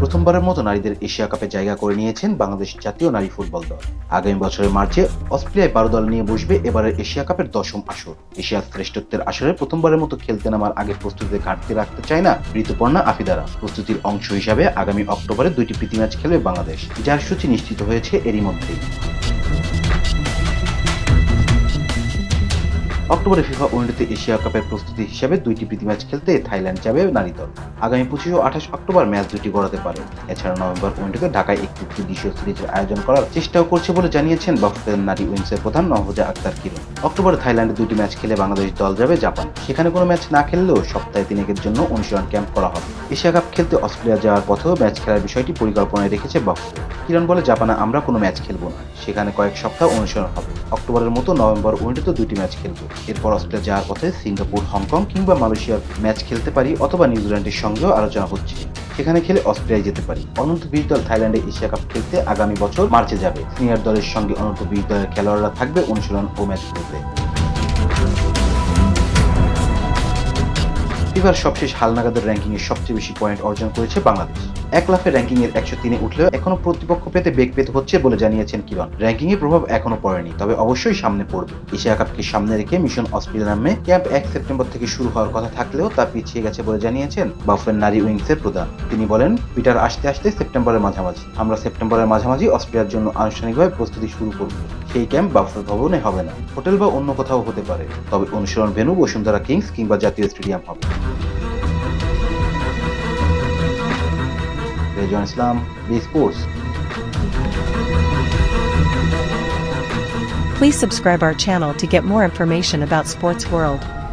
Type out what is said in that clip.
প্রথমবারের মতো নারীদের এশিয়া কাপে জায়গা করে নিয়েছেন বাংলাদেশ জাতীয় নারী ফুটবল দল। আগামী বছরের মার্চে অস্ট্রেলিয়ায় বারো দল নিয়ে বসবে এবারের এশিয়া কাপের দশম আসর। এশিয়ার শ্রেষ্ঠত্বের আসরে প্রথমবারের মতো খেলতে নামার আগে প্রস্তুতিতে ঘাটতি রাখতে চায় না ঋতুপর্ণা আফিদারা প্রস্তুতির অংশ হিসাবে আগামী অক্টোবরে দুইটি প্রীতি ম্যাচ খেলবে বাংলাদেশ, যার সূচি নিশ্চিত হয়েছে এরই মধ্যেই। অক্টোবরে ফিফা ওয়ানডেতে এশিয়া কাপের প্রস্তুতি হিসাবে দুইটি প্রীতি ম্যাচ খেলতে থাইল্যান্ড যাবে নারী দল। আগামী পঁচিশ ও আঠাশ অক্টোবর ম্যাচ দুটি গড়াতে পারে। এছাড়া নভেম্বর ওয়ানডেতে ঢাকায় একটি ত্রিদেশীয় সিরিজের আয়োজন করার চেষ্টাও করছে বলে জানিয়েছেন বাফুফের নারী উইংসের প্রধান নহজা আক্তার কিরণ। অক্টোবরে থাইল্যান্ডে দুটি ম্যাচ খেলে বাংলাদেশ দল যাবে জাপান। সেখানে কোনো ম্যাচ না খেললেও সপ্তাহে তিনেকের জন্য অনুশীলন ক্যাম্প করা হবে। এশিয়া কাপ খেলতে অস্ট্রেলিয়া যাওয়ার পথেও ম্যাচ খেলার বিষয়টি পরিকল্পনায় রেখেছে বাফু কিরণ বলে, জাপানে আমরা কোনো ম্যাচ খেলব না। সেখানে কয়েক সপ্তাহ অনুশীলন হবে। অক্টোবরের মতো নভেম্বর ওয়ানডেতে দুটি ম্যাচ খেলব। এরপর অস্ট্রেলিয়া যাওয়ার পথে সিঙ্গাপুর, হংকং কিংবা মালয়েশিয়ার ম্যাচ খেলতে পারি অথবা নিউজিল্যান্ডের সঙ্গেও আলোচনা হচ্ছে। সেখানে খেলে অস্ট্রেলিয়া যেতে পারি। অনন্ত বিশ দল থাইল্যান্ডে এশিয়া কাপ খেলতে আগামী বছর মার্চে যাবে। সিনিয়র দলের সঙ্গে অনন্ত বিশ দলের খেলোয়াড়রা থাকবে অনুশীলন ও ম্যাচগুলোতে ফিফার সবশেষ হালনাগাদের র্যাঙ্কিং এর সবচেয়ে বেশি পয়েন্ট অর্জন করেছে বাংলাদেশ। এক লাফে র্যাঙ্কিং এর একশো তিনে উঠলেও এখনও প্রতিপক্ষ পেতে বেগ পেতে হচ্ছে বলে জানিয়েছেন কিরণ। র্যাঙ্কিং এর প্রভাব এখনও পড়েনি, তবে অবশ্যই সামনে পড়বে। এশিয়া কাপকে সামনে রেখে মিশন অস্ট্রেলিয়া নামে ক্যাম্প এক সেপ্টেম্বর থেকে শুরু হওয়ার কথা থাকলেও তা পিছিয়ে গেছে বলে জানিয়েছেন বাফের নারী উইংসের প্রধান। তিনি বলেন, পিটার আসতে আসতে সেপ্টেম্বরের মাঝামাঝি। আমরা সেপ্টেম্বরের মাঝামাঝি অস্ট্রেলিয়ার জন্য আনুষ্ঠানিকভাবে প্রস্তুতি শুরু করব। সেই ক্যাম্প বাফের ভবনে হবে না, হোটেল বা অন্য কোথাও হতে পারে, তবে অনুশীলন ভেনু, বসুন্ধরা কিংস কিংবা জাতীয় স্টেডিয়াম হবে Rezon Islam, B sports Please subscribe our channel to get more information about Sports World.